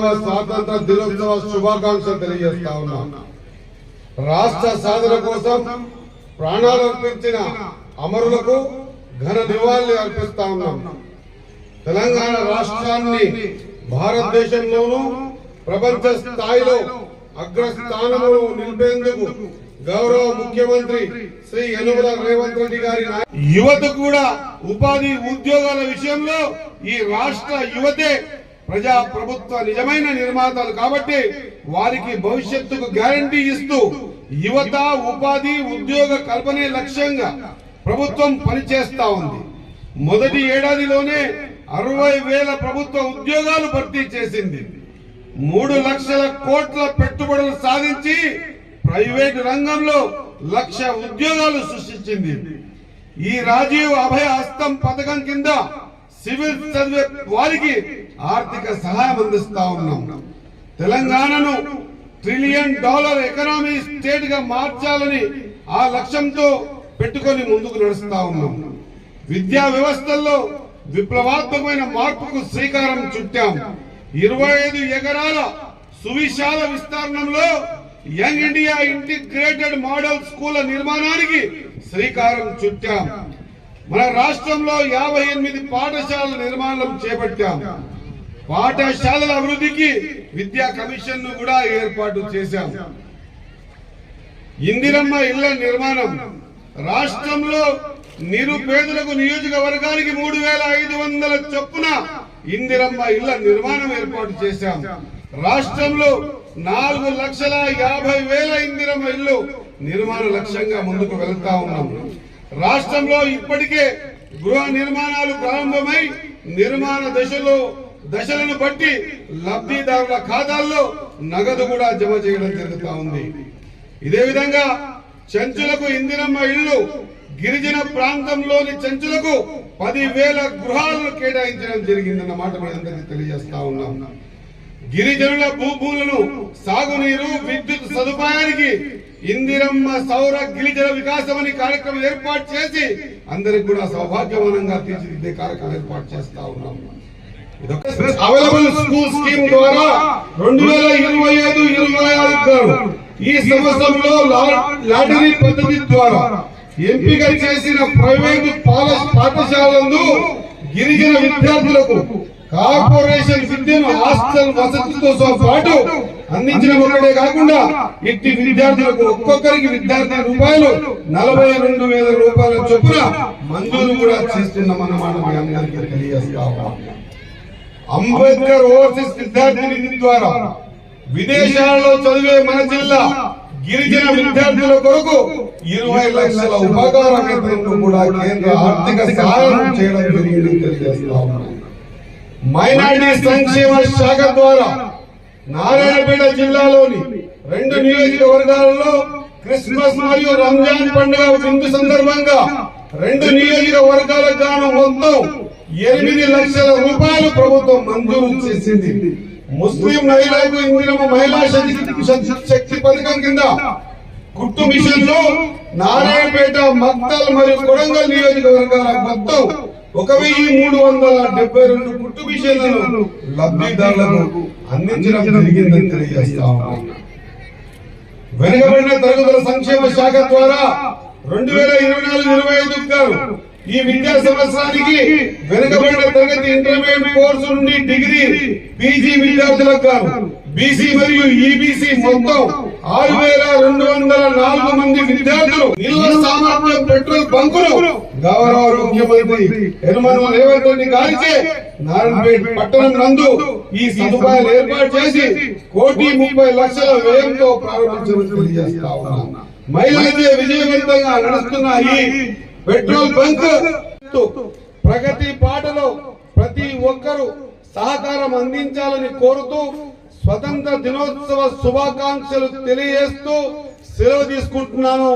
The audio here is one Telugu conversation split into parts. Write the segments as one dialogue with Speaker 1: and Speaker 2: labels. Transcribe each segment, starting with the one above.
Speaker 1: తొంభైవ స్వాతంత్ర దినోత్సవ శుభాకాంక్షలు తెలియజేస్తా ఉన్నా. రాష్ట్ర సాధన కోసం ప్రాణాలు అర్పించిన అమరులకు ఘన నివాళులు అర్పిస్తా ఉన్నాం. తెలంగాణ రాష్ట్రాన్ని భారతదేశంలోనూ ప్రపంచ స్థాయిలో అగ్రస్థానంలో నిలిపేందుకు గౌరవ ముఖ్యమంత్రి శ్రీ యనుమల రేవంత్ రెడ్డి గారి యువత కూడా ఉపాధి ఉద్యోగాల విషయంలో ఈ రాష్ట్ర యువతే ప్రజా ప్రభుత్వ నిజమైన నిర్మాతలు కాబట్టి వారికి భవిష్యత్తుకు గ్యారంటీ ఇస్తూ యువత ఉపాధి ఉద్యోగ కల్పనే లక్ష్యంగా ప్రభుత్వం పనిచేస్తా ఉంది. మొదటి ఏడాదిలోనే అరవై వేల ప్రభుత్వ ఉద్యోగాలు భర్తీ చేసింది. మూడు లక్షల కోట్ల పెట్టుబడులు సాధించి ప్రైవేటు రంగంలో లక్ష ఉద్యోగాలు సృష్టించింది. ఈ రాజీవ్ అభయ హస్తం పథకం కింద సివిల్ చదివే వారికి ఆర్థిక సహాయం అందిస్తా ఉన్నాం. తెలంగాణను ట్రిలియన్ డాలర్ ఎకనామీ స్టేట్గా మార్చాలని ఆ లక్ష్యంతో పెట్టుకొని ముందుకు నడుస్తా ఉన్నాం. విద్యా వ్యవస్థల్లో విప్లవాత్మకమైన మార్పుకు శ్రీకారం చుట్టాం. ఇరవై ఐదు ఎకరాల సువిశాల విస్తరణంలో young India integrated model school నిర్మాణానికి శ్రీకారం చుట్టాం. మన రాష్ట్రంలో యాభై ఎనిమిది పాఠశాలల నిర్మాణం చేపట్టాం. పాఠశాలల అభివృద్ధికి విద్యా కమిషన్ను కూడా ఏర్పాటు చేశాం. ఇందిరమ్మ ఇళ్ళ నిర్మాణం. రాష్ట్రంలో నిరుపేదలకు నియోజకవర్గానికి మూడు వేల ఐదు వందల చొప్పున ఇందిరమ్మ ఇళ్ళ నిర్మాణం ఏర్పాటు చేశాం. రాష్ట్రంలో నాలుగు లక్షల యాభై వేల ఇందిరమ్మ ఇల్లు నిర్మాణ లక్ష్యంగా ముందుకు వెళ్తా ఉన్నాం. రాష్ట్రంలో ఇప్పటికే గృహ నిర్మాణాలు ప్రారంభమై నిర్మాణ దశలో దశలను బట్టి లబ్ధిదారుల ఖాతాల్లో నగదు కూడా జమ చేయడం జరుగుతా ఉంది. ఇదే విధంగా చెంచులకు ఇందిరమ్మ ఇళ్ళు గిరిజన ప్రాంతంలోని చెంచులకు పదివేల గృహాలను కేటాయించడం జరిగిందన్న మాట మనందరికీ తెలియజేస్తా ఉన్నాం. గిరిజనుల భూములను సాగునీరు విద్యుత్ సదుపాయానికి ఇందిరమ్మ సౌర గిరిజన వికాసం అనే కార్యక్రమం ఏర్పాటు చేసి అందరికి కూడా సౌభాగ్యవనంగా తీర్చిదిద్దే కార్యక్రమం ఏర్పాటు చేస్తా ఉన్నాం. అవైలబుల్ స్కూల్ స్కీమ్ ద్వారా రెండు వేల ఇరవై ఐదు ఇరవై ఆరు ఈ సంవత్సరంలో లాటరీ పద్ధతి ద్వారా ఎంపిక చేసిన ప్రైవేటు పాల- గిరిజన విద్యార్థులకు కార్పొరేషన్ విద్యను హాస్టల్ వసతితో పాటు అందించిన ఒకటే కాకుండా ఇట్టి విద్యార్థులకు ఒక్కొక్కరికి విద్యార్థి రూపాయలు నలభై రెండు వేల రూపాయల చొప్పున మంజూరు కూడా చేస్తున్నామన్నమాట మీ అందరికీ తెలియజేస్తా అంబేద్కర్ ఓవర్సీస్ విద్యార్థి నిధి ద్వారా విదేశాలలో చదివే మన జిల్లా గిరిజన విద్యార్థుల కొరకు ఇరవై లక్షల ఉపకార కూడా కేంద్ర ఆర్థిక సహాయం చేయడం జరిగిందని తెలియజేస్తా ఉన్నాను మైనారిటీ సంక్షేమ శాఖ ద్వారా నారాయణపేట జిల్లాలోని రెండు నియోజకవర్గాలలో క్రిస్మస్ మరియు రంజాన్ పండుగ విందు సందర్భంగా రెండు నియోజకవర్గాలకు గాను మొత్తం ఎనిమిది లక్షల రూపాయలు ప్రభుత్వం మంజూరు చేసింది. ముస్లిం మహిళలకు ఇందిరమ్మ మహిళా శక్తి శక్తి పథకం కింద కుట్టు మిషన్లో నారాయణపేట మక్తల్ మరియు కొడంగల్ నియోజకవర్గాల మొత్తం ఒక వెయ్యి మూడు వందల డెబ్బై రెండు కుట్టు మిషన్లను లబ్ధిదారులకు అందించడం జరిగిందని తెలియజేస్తా వెనుకబడిన తరగతుల సంక్షేమ శాఖ ద్వారా రెండు వేల ఇరవై నాలుగు ఇరవై ఐదు గారు ఈ విద్యా సంవత్సరానికి వెనుకబడిన తరగతి ఇంటర్మీడియట్ కోర్సు నుండి డిగ్రీ పీజీ విద్యార్థులకు గాను బీసీ మరియు ఈబీసీ మొత్తం ఆరు వేల రెండు వందల నాలుగు మంది విద్యార్థులు నిల్వ సామర్థ్యం పెట్రోల్ బంకులు గౌరవ ముఖ్యమంత్రి యనమల రేవంత్ రెడ్డి గారిచే నారాయణపేట పట్టణం నందు ఈ సదుపాయాలు ఏర్పాటు చేసి కోటి ముప్పై లక్షల వ్యయంతో ప్రారంభించడం తెలియజేస్తా ఉన్నాం. మహిళలచే విజయవంతంగా నడుస్తున్న ఈ పెట్రోల్ బంక్ ప్రగతి పాటలో ప్రతి ఒక్కరూ సహకారం అందించాలని కోరుతూ స్వతంత్ర దినోత్సవ శుభాకాంక్షలు తెలియజేస్తూ సెలవు తీసుకుంటున్నాను.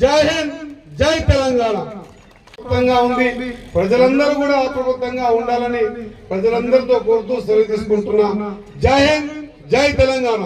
Speaker 1: జై హింద్ జై తెలంగాణ. ప్రభుత్వంగా ఉంది. ప్రజలందరూ కూడా అప్రమత్తంగా ఉండాలని ప్రజలందరితో కోరుతూ సెలవు తీసుకుంటున్నా. జై హింద్ జై తెలంగాణ.